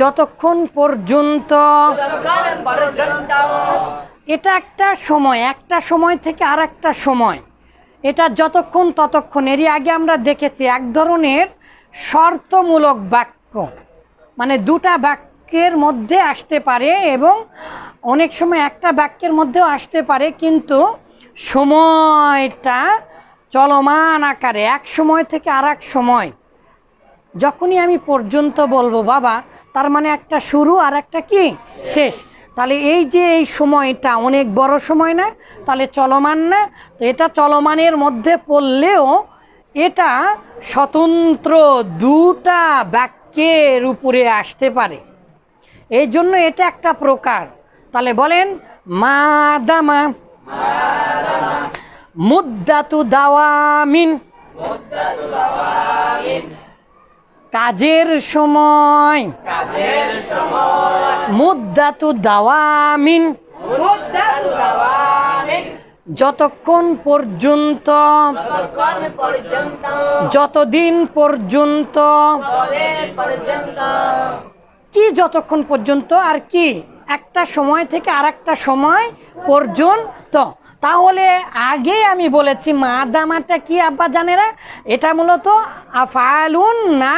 যতক্ষণ পর্যন্ত এটা একটা সময় একটা সময় থেকে আর একটা সময়। এটা যতক্ষণ ততক্ষণ। এরই আগে আমরা দেখেছি এক ধরনের শর্তমূলক বাক্য মানে দুটা বাক্যের মধ্যে আসতে পারে এবং অনেক সময় একটা বাক্যের মধ্যেও আসতে পারে, কিন্তু সময়টা চলমান আকারে, এক সময় থেকে আর এক সময়। যখনই আমি পর্যন্ত বলব, বাবা, তার মানে একটা শুরু আর একটা কি? শেষ। তাহলে এই যে এই সময়টা অনেক বড় সময় না, তাহলে চলমান না। তো এটা চলমানের মধ্যে পড়লেও এটা স্বতন্ত্র দুটা বাক্যের উপরে আসতে পারে। এই জন্য এটা একটা প্রকার। তাহলে বলেন, মা দামা, মুদ্দাতু দাওয়ামিন কাজের সময়। কাজের সময়। মুদ্দা মুদ্দাতু দাওয়ামিন। যতক্ষণ পর্যন্ত। যতদিন পর্যন্ত। কি যতক্ষণ পর্যন্ত আর কি? একটা সময় থেকে আর একটা সময় পর্যন্ত। তাহলে আগে আমি বলেছি, মা দামাটা কি আব্বা জানেরা এটা মূলত আফালুন না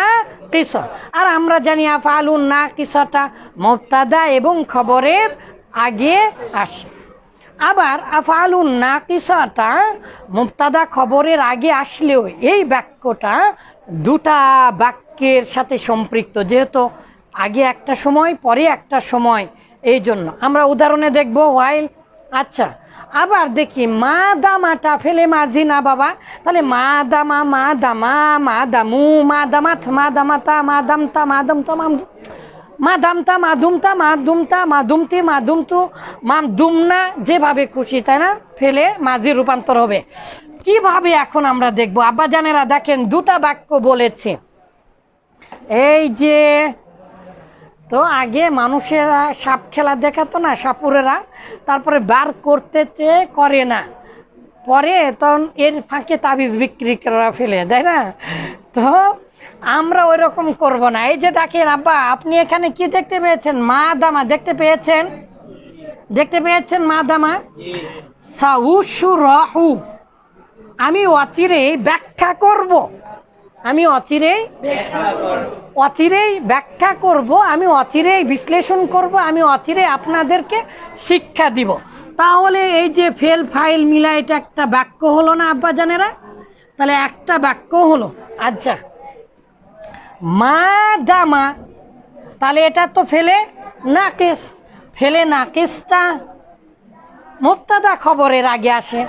কিস আর আমরা জানি আফালুন না কিসটা মোক্তাদা এবং খবরের আগে আসে। আবার আফালুন না কিসাটা মুক্তাদা খবরের আগে আসলেও এই বাক্যটা দুটা বাক্যের সাথে সম্পৃক্ত, যেহেতু আগে একটা সময়, পরে একটা সময় এই জন্য আমরা উদাহরণে দেখব ওয়াইল আচ্ছা আবার দেখি মা দামাটা ফেলে মাঝি না বাবা। তাহলে মা দামা মা দামা মা দামু মা দামাথ মা দামাতা মা দামতা মা দামতা মাম মা দামতা মা দুমতা মা দুমতা মা দুমতি মা দুমতু মা দুমনা যেভাবে খুশি, তাই না? ফেলে মাঝি রূপান্তর হবে। কীভাবে এখন আমরা দেখব? আব্বাজানেরা দেখেন, দুটা বাক্য বলেছে। এই যে তো আগে মানুষেরা সাপ খেলা দেখাতো না, সাপুরেরা। তারপরে বার করতে চেয়ে করে না। পরে তখন এর ফাঁকে তাবিজ বিক্রি করা ফেলে, তাই না? তো আমরা ওই রকম করব না। এই যে দেখেন, আব্বা, আপনি এখানে কি দেখতে পেয়েছেন? মা দামা, দেখতে পেয়েছেন? দেখতে পেয়েছেন মা দামা? সাউসু রাহু আমি অচিরেই ব্যাখ্যা করব। আমি অচিরেই অচিরেই ব্যাখ্যা করব, আমি অচিরেই বিশ্লেষণ করব, আমি অচিরে আপনাদেরকে শিক্ষা দিব। তাহলে এই যে ফেল ফাইল মিলা এটা একটা বাক্য হলো না, আব্বা জানেরা? তাহলে একটা বাক্য হলো আচ্ছা। মা দামা, তাহলে এটা তো ফেলে নাকেশ, ফেলে নাকেশটা মুক্তাদা খবরের আগে আসে।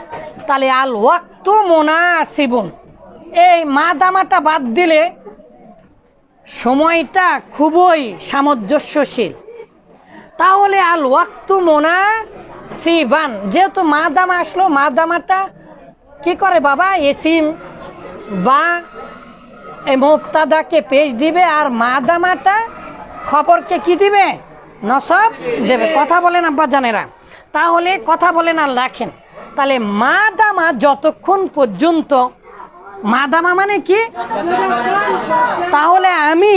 তাহলে আল ওয়াক্ত মোনা মোনাসিবুন। এই মা দামাটা বাদ দিলে সময়টা খুবই সামঞ্জস্যশীল। তাহলে আল ওয়াক্তু মোনা শ্রীবান যেহেতু মা দামা আসলো মা দামাটা কি করে বাবা? এসিম বা এই মুক্তাদাকে পেশ দিবে আর মা দামাটা খবরকে কি দিবে? নসব দেবে। কথা বলেন আব্বা জানেরা। তাহলে কথা বলেন আর লেখেন। তাহলে মা দামা যতক্ষণ পর্যন্ত মা দামা মানে কি? তাহলে আমি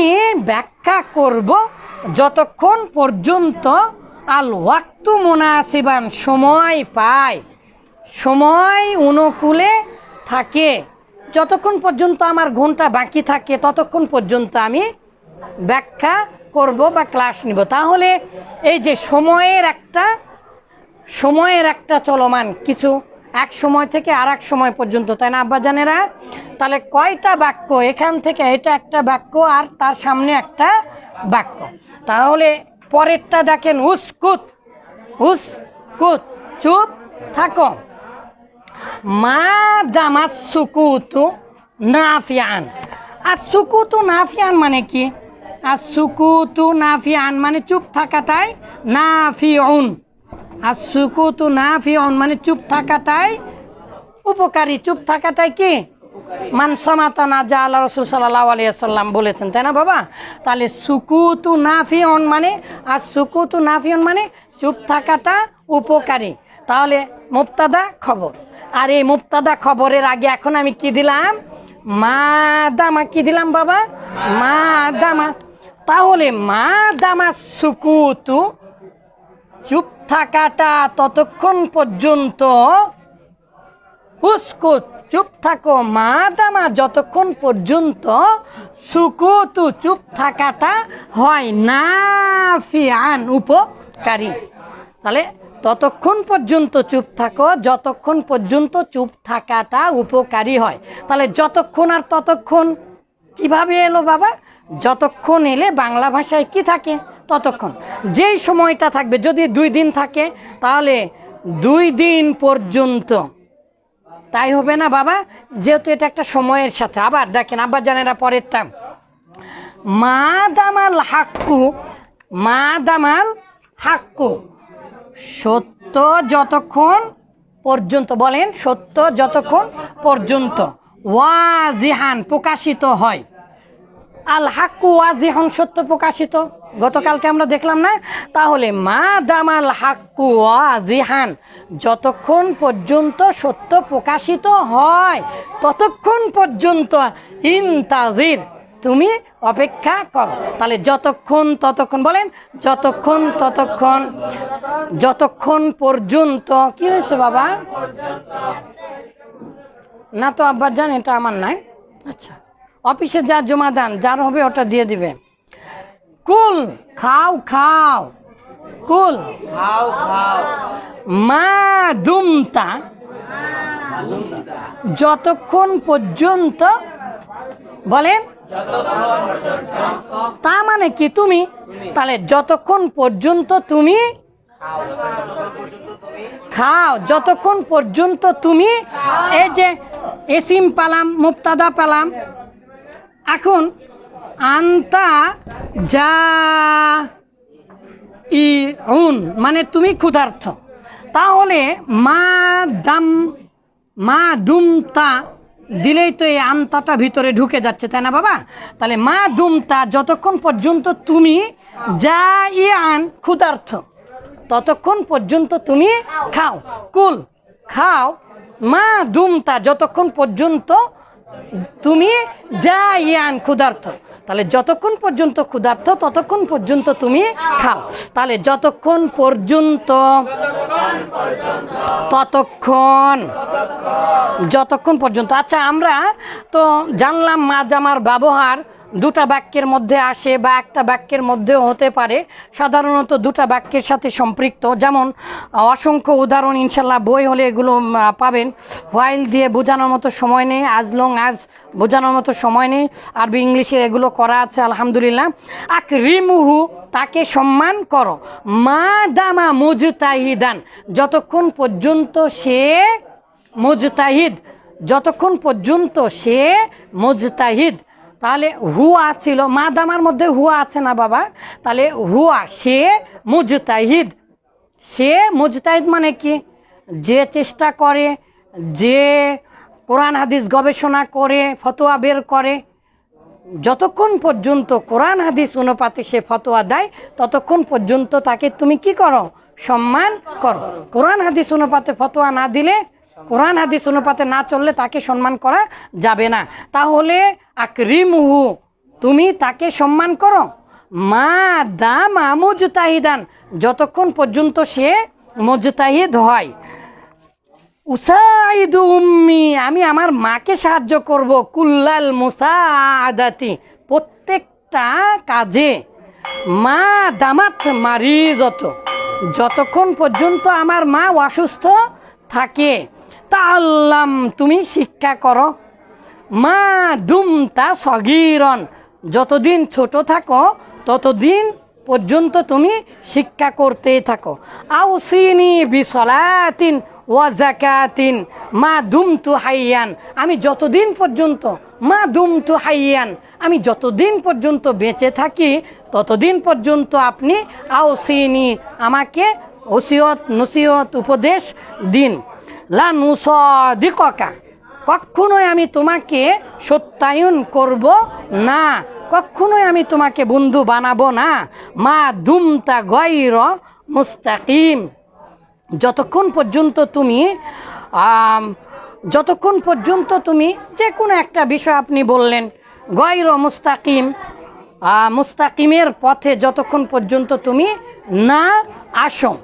ব্যাখ্যা করব যতক্ষণ পর্যন্ত আল ওয়াক্তু মুনাসিবান সময় পায়, সময় অনুকূলে থাকে। যতক্ষণ পর্যন্ত আমার ঘণ্টা বাকি থাকে, ততক্ষণ পর্যন্ত আমি ব্যাখ্যা করব বা ক্লাস নিব। তাহলে এই যে সময়ের একটা সময়ের একটা চলমান কিছু এক সময় থেকে আর এক সময় পর্যন্ত, তাই না আব্বাজানেরা তাহলে কয়টা বাক্য? এখান থেকে এটা একটা বাক্য আর তার সামনে একটা বাক্য। তাহলে পরেরটা দেখেন, উস্কুত উস্কুত, চুপ থাকো। মা দামাত সুকুতু নাফিয়ান। আর সুকুতু নাফিয়ান মানে কি? আর সুকুতু নাফিয়ান মানে চুপ থাকাটাই নাফিউন। আর সুকুতু নাফিউন মানে চুপ থাকাটাই উপকারী। চুপ থাকাটাই কি? মানসমাতা না যা আল্লাহ রসুল সাল্লাহ আলিয়াল্লাম বলেছেন, তাই না বাবা? তাহলে সুকুতু নাফিয়ন মানে আর সুকুতু নাফিয়ন মানে চুপ থাকাটা উপকারী। তাহলে মুক্তাদা খবর। আর এই মুক্তাদা খবরের আগে এখন আমি কি দিলাম? মা দামা কি দিলাম বাবা? মা দামা তাহলে মা দামা সুকুতু, চুপ থাকাটা ততক্ষণ পর্যন্ত। উস্কুত, চুপ থাকো মা দামা যতক্ষণ পর্যন্ত সুকুতু চুপ থাকাটা হয় না, ফিয়ান উপকারী। তাহলে ততক্ষণ পর্যন্ত চুপ থাকো, যতক্ষণ পর্যন্ত চুপ থাকাটা উপকারী হয়। তাহলে যতক্ষণ আর ততক্ষণ, কীভাবে এলো বাবা? যতক্ষণ এলে বাংলা ভাষায় কি থাকে? ততক্ষণ। যেই সময়টা থাকবে, যদি দুই দিন থাকে, তাহলে দুই দিন পর্যন্ত। তাই হবে না বাবা? যেহেতু এটা একটা সময়ের সাথে। আবার দেখেন, আবার জানেরা পরেরটা। মা দামাল হাক্কু মা দামাল হাক্কু। সত্য যতক্ষণ পর্যন্ত, বলেন, সত্য যতক্ষণ পর্যন্ত। ওয়া জিহান প্রকাশিত হয়। আল হাক্কু ওয়া জিহান সত্য প্রকাশিত। গতকালকে আমরা দেখলাম না? তাহলে মা দামাল হাক্কু জিহান যতক্ষণ পর্যন্ত সত্য প্রকাশিত হয়, ততক্ষণ পর্যন্ত ইনতাজির তুমি অপেক্ষা করো। তাহলে যতক্ষণ, ততক্ষণ বলেন, যতক্ষণ, ততক্ষণ, যতক্ষণ পর্যন্ত, কি হয়েছে বাবা? না তো আব্বার জান, এটা আমার নাই। আচ্ছা অফিসে যা জমা দেন, যার হবে ওটা দিয়ে দিবে। কুল খাও খাও। কুল। খাও খাও। মা দুমতা। যতক্ষণ পর্যন্ত বলেন তা মানে কি তুমি? তাহলে যতক্ষণ পর্যন্ত তুমি খাও যতক্ষণ পর্যন্ত তুমি এই যে এসিম পালাম মুক্তাদা পেলাম এখন আন্তা যা ই মানে তুমি ক্ষুধার্থ তাহলে মা দাম, মা দুমতা দিলেই তো এই আন্তাটা ভিতরে ঢুকে যাচ্ছে, তাই না বাবা? তাহলে মা দুমতা যতক্ষণ পর্যন্ত তুমি যা ই আন ক্ষুধার্থ ততক্ষণ পর্যন্ত তুমি খাও। কুল, খাও। মা দুমতা যতক্ষণ পর্যন্ত তুমি যা ইয়ান ক্ষুধার্থ তাহলে যতক্ষণ পর্যন্ত ক্ষুধার্থ ততক্ষণ পর্যন্ত তুমি খাও। তাহলে যতক্ষণ পর্যন্ত, ততক্ষণ, যতক্ষণ পর্যন্ত। আচ্ছা আমরা তো জানলাম মা আমার ব্যবহার দুটা বাক্যের মধ্যে আসে বা একটা বাক্যের মধ্যেও হতে পারে। সাধারণত দুটা বাক্যের সাথে সম্পৃক্ত। যেমন, অসংখ্য উদাহরণ ইনশাল্লাহ বই হলে এগুলো পাবেন। হোয়াইল দিয়ে বোঝানোর মতো সময় নেই। আজ লং আজ বোঝানোর মতো সময় নেই। আরবি, ইংলিশের এগুলো করা আছে, আলহামদুলিল্লাহ। আক রিমুহু তাকে সম্মান করো। মা দামা মুজতাহিদান। যতক্ষণ পর্যন্ত সে মুজতাহিদ, যতক্ষণ পর্যন্ত সে মুজতাহিদ। তাহলে হুয়া ছিল মা দামার মধ্যে হুয়া আছে না বাবা? তাহলে হুয়া, সে মুজতাহিদ। সে মুজতাহিদ মানে কি? যে চেষ্টা করে, যে কোরআন, হাদিস গবেষণা করে, ফতোয়া বের করে, যতক্ষণ পর্যন্ত কোরআন, হাদিস অনুপাতে সে ফতোয়া দেয়, ততক্ষণ পর্যন্ত তাকে তুমি কি করো? সম্মান করো। কোরআন, হাদিস অনুপাতে ফতোয়া না দিলে কোরআন, হাদিস অনুপাতে না চললে তাকে সম্মান করা যাবে না। তাহলে আকরিমহু, তুমি তাকে সম্মান করো। মা দামা মুজতাহিদান যতক্ষণ পর্যন্ত সে মুজতাহিদ হয়। উসাইদু উম্মি, আমি আমার মাকে সাহায্য করব কুল্লাল মুসাআদাতি, প্রত্যেকটা কাজে। মা দামাত মারি যত যতক্ষণ পর্যন্ত আমার মা অসুস্থ থাকে। তা আল্লাম তুমি শিক্ষা করো। মা দুমতা সগিরন, যতদিন ছোট থাকো, ততদিন পর্যন্ত তুমি শিক্ষা করতেই থাকো। আউসিনি বিসলাতিন ওয়া জাকাতিন মা দুমতু হাইয়ান, আমি যতদিন পর্যন্ত, মা দুমতু হাইয়ান, আমি যতদিন পর্যন্ত বেঁচে থাকি, ততদিন পর্যন্ত আপনি আউসিনি আমাকে ওসিয়ত নসিহত উপদেশ দিন। লা নুসদিকা কখনোই আমি তোমাকে সত্যায়ন করব না। কখনোই আমি তোমাকে বন্ধু বানাবো না। মা দুমতা গৈর মুস্তাকিম। যতক্ষণ পর্যন্ত তুমি যতক্ষণ পর্যন্ত তুমি যে কোনো একটা বিষয় আপনি বললেন, গয়র মুস্তাকিম মুস্তাকিমের পথে যতক্ষণ পর্যন্ত তুমি না আসো।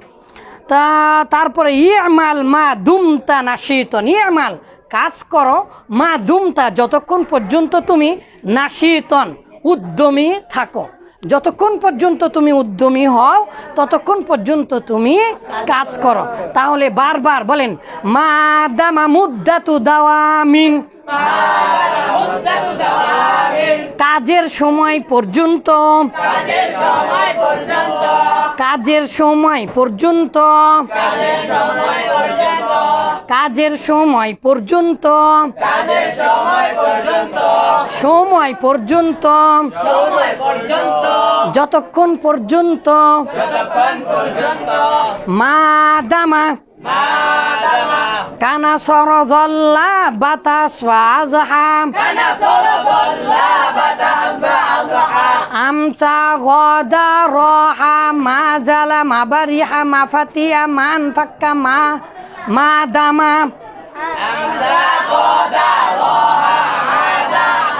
তা তারপরে ইয়ামাল মা দুমতা নাশিতন ইয়ামাল কাজ করো, মা দুমতা, যতক্ষণ পর্যন্ত তুমি নাশিতন, উদ্যমী থাকো। যতক্ষণ পর্যন্ত তুমি উদ্যমী হও, ততক্ষণ পর্যন্ত তুমি কাজ করো। তাহলে বারবার বলেন, মা দামা মুদ্দাতু দাওয়ামিন। কাজের সময় পর্যন্ত কাজের সময় পর্যন্ত। কাজের সময় পর্যন্ত। কাজের সময় পর্যন্ত। সময় পর্যন্ত। যতক্ষণ পর্যন্ত। মা দামা كان صار ظل بطس وأضحى كان صار ظل بطس وأضحى أمسى غدا روحا ما زال ما بريح ما فتي ما انفك ما ما دما أمسى غدا روحا